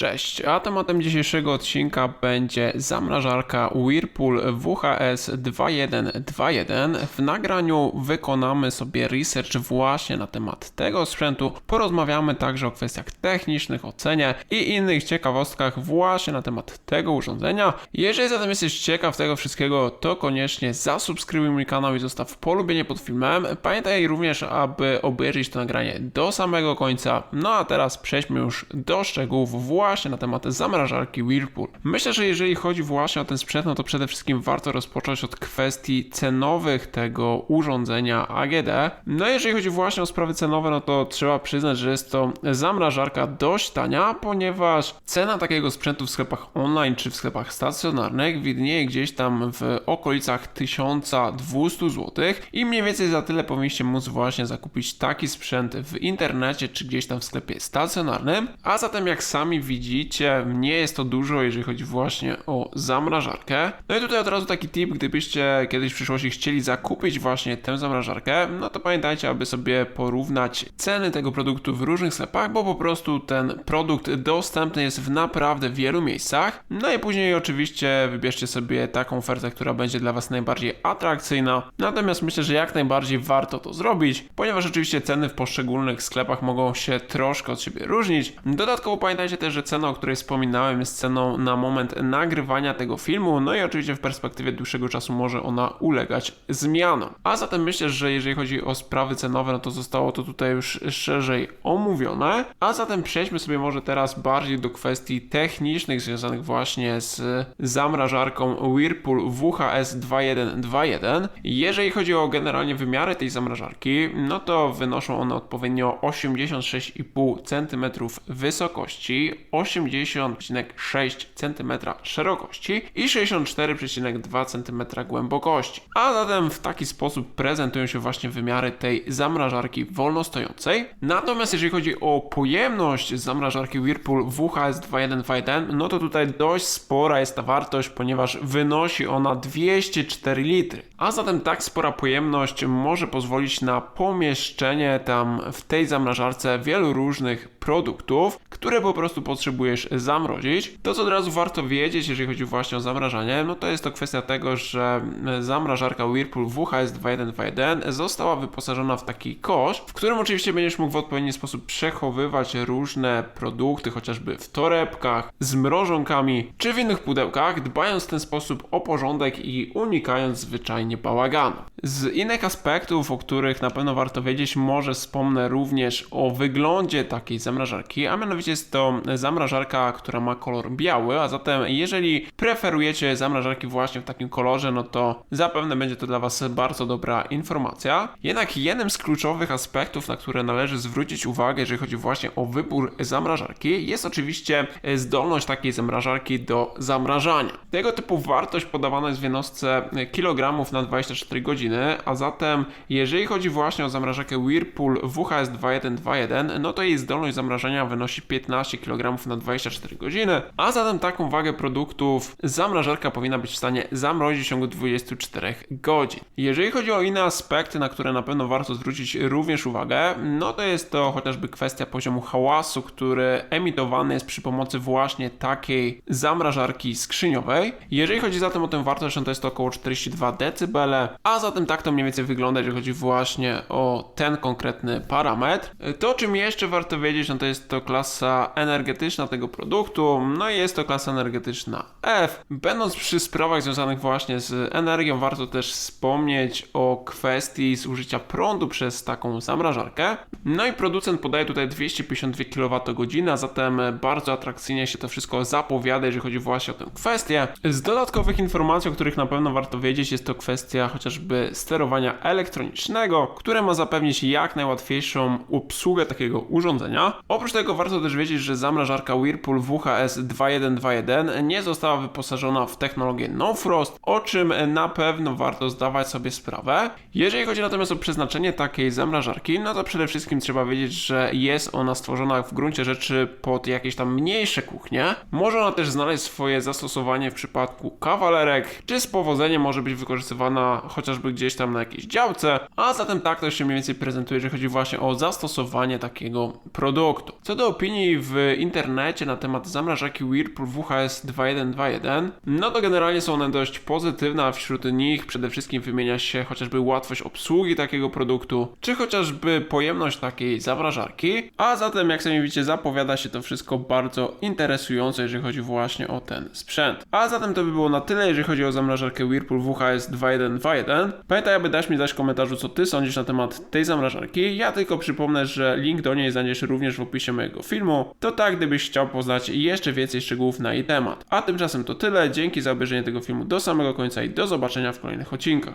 Cześć, a tematem dzisiejszego odcinka będzie zamrażarka Whirlpool WHS 2121. W nagraniu wykonamy sobie research właśnie na temat tego sprzętu. Porozmawiamy także o kwestiach technicznych, o cenie i innych ciekawostkach właśnie na temat tego urządzenia. Jeżeli zatem jesteś ciekaw tego wszystkiego, to koniecznie zasubskrybuj mój kanał i zostaw polubienie pod filmem. Pamiętaj również, aby obejrzeć to nagranie do samego końca. No a teraz przejdźmy już do szczegółów właśnie na temat zamrażarki Whirlpool. Myślę, że jeżeli chodzi właśnie o ten sprzęt, no to przede wszystkim warto rozpocząć od kwestii cenowych tego urządzenia AGD. No jeżeli chodzi właśnie o sprawy cenowe, no to trzeba przyznać, że jest to zamrażarka dość tania, ponieważ cena takiego sprzętu w sklepach online czy w sklepach stacjonarnych widnieje gdzieś tam w okolicach 1200 zł i mniej więcej za tyle powinniście móc właśnie zakupić taki sprzęt w internecie czy gdzieś tam w sklepie stacjonarnym. A zatem jak sami widzicie, nie jest to dużo, jeżeli chodzi właśnie o zamrażarkę. No i tutaj od razu taki tip, gdybyście kiedyś w przyszłości chcieli zakupić właśnie tę zamrażarkę, no to pamiętajcie, aby sobie porównać ceny tego produktu w różnych sklepach, bo po prostu ten produkt dostępny jest w naprawdę wielu miejscach. No i później oczywiście wybierzcie sobie taką ofertę, która będzie dla Was najbardziej atrakcyjna. Natomiast myślę, że jak najbardziej warto to zrobić, ponieważ oczywiście ceny w poszczególnych sklepach mogą się troszkę od siebie różnić. Dodatkowo pamiętajcie też, że cena, o której wspominałem, jest ceną na moment nagrywania tego filmu, no i oczywiście w perspektywie dłuższego czasu może ona ulegać zmianom. A zatem myślę, że jeżeli chodzi o sprawy cenowe, no to zostało to tutaj już szerzej omówione. A zatem przejdźmy sobie może teraz bardziej do kwestii technicznych związanych właśnie z zamrażarką Whirlpool WHS 2121. Jeżeli chodzi o generalnie wymiary tej zamrażarki, no to wynoszą one odpowiednio 86,5 cm wysokości, 80,6 cm szerokości i 64,2 cm głębokości. A zatem w taki sposób prezentują się właśnie wymiary tej zamrażarki wolnostojącej. Natomiast jeżeli chodzi o pojemność zamrażarki Whirlpool WHS 2121, no to tutaj dość spora jest ta wartość, ponieważ wynosi ona 204 litry. A zatem tak spora pojemność może pozwolić na pomieszczenie tam w tej zamrażarce wielu różnych produktów, które po prostu potrzebujesz zamrozić. To, co od razu warto wiedzieć, jeżeli chodzi właśnie o zamrażanie, no to jest to kwestia tego, że zamrażarka Whirlpool WHS 2121 została wyposażona w taki kosz, w którym oczywiście będziesz mógł w odpowiedni sposób przechowywać różne produkty, chociażby w torebkach, z mrożonkami, czy w innych pudełkach, dbając w ten sposób o porządek i unikając zwyczajnie bałaganu. Z innych aspektów, o których na pewno warto wiedzieć, może wspomnę również o wyglądzie takiej zamrażarki, a mianowicie jest to zamrażarka, która ma kolor biały, a zatem jeżeli preferujecie zamrażarki właśnie w takim kolorze, no to zapewne będzie to dla Was bardzo dobra informacja. Jednak jednym z kluczowych aspektów, na które należy zwrócić uwagę, jeżeli chodzi właśnie o wybór zamrażarki, jest oczywiście zdolność takiej zamrażarki do zamrażania. Tego typu wartość podawana jest w jednostce kilogramów na 24 godziny, a zatem jeżeli chodzi właśnie o zamrażarkę Whirlpool WHS 2121, no to jej zdolność zamrażania wynosi 15 kg na 24 godziny, a zatem taką wagę produktów zamrażarka powinna być w stanie zamrozić w ciągu 24 godzin. Jeżeli chodzi o inne aspekty, na które na pewno warto zwrócić również uwagę, no to jest to chociażby kwestia poziomu hałasu, który emitowany jest przy pomocy właśnie takiej zamrażarki skrzyniowej. Jeżeli chodzi zatem o tę wartość, no to jest to około 42 dB, a zatem tak to mniej więcej wygląda, jeżeli chodzi właśnie o ten konkretny parametr. To, czym jeszcze warto wiedzieć, no to jest to klasa energetyczna tego produktu, no i jest to klasa energetyczna F. Będąc przy sprawach związanych właśnie z energią, warto też wspomnieć o kwestii zużycia prądu przez taką zamrażarkę. No i producent podaje tutaj 252 kWh, zatem bardzo atrakcyjnie się to wszystko zapowiada, jeżeli chodzi właśnie o tę kwestię. Z dodatkowych informacji, o których na pewno warto wiedzieć, jest to kwestia chociażby sterowania elektronicznego, które ma zapewnić jak najłatwiejszą obsługę takiego urządzenia. Oprócz tego warto też wiedzieć, że zamrażarka Whirlpool WHS 2121 nie została wyposażona w technologię No Frost, o czym na pewno warto zdawać sobie sprawę. Jeżeli chodzi natomiast o przeznaczenie takiej zamrażarki, no to przede wszystkim trzeba wiedzieć, że jest ona stworzona w gruncie rzeczy pod jakieś tam mniejsze kuchnie. Może ona też znaleźć swoje zastosowanie w przypadku kawalerek, czy z powodzeniem może być wykorzystywana chociażby gdzieś tam na jakiejś działce, a zatem tak to się mniej więcej prezentuje, jeżeli chodzi właśnie o zastosowanie takiego produktu. Co do opinii w internecie, internecie na temat zamrażarki Whirlpool WHS 2121, no to generalnie są one dość pozytywne, a wśród nich przede wszystkim wymienia się chociażby łatwość obsługi takiego produktu, czy chociażby pojemność takiej zamrażarki, a zatem jak sami widzicie zapowiada się to wszystko bardzo interesująco, jeżeli chodzi właśnie o ten sprzęt. A zatem to by było na tyle, jeżeli chodzi o zamrażarkę Whirlpool WHS 2121. Pamiętaj, aby dać mi znać w komentarzu, co ty sądzisz na temat tej zamrażarki. Ja tylko przypomnę, że link do niej znajdziesz również w opisie mojego filmu. To tak, gdybyś chciał poznać jeszcze więcej szczegółów na jej temat. A tymczasem to tyle. Dzięki za obejrzenie tego filmu do samego końca i do zobaczenia w kolejnych odcinkach.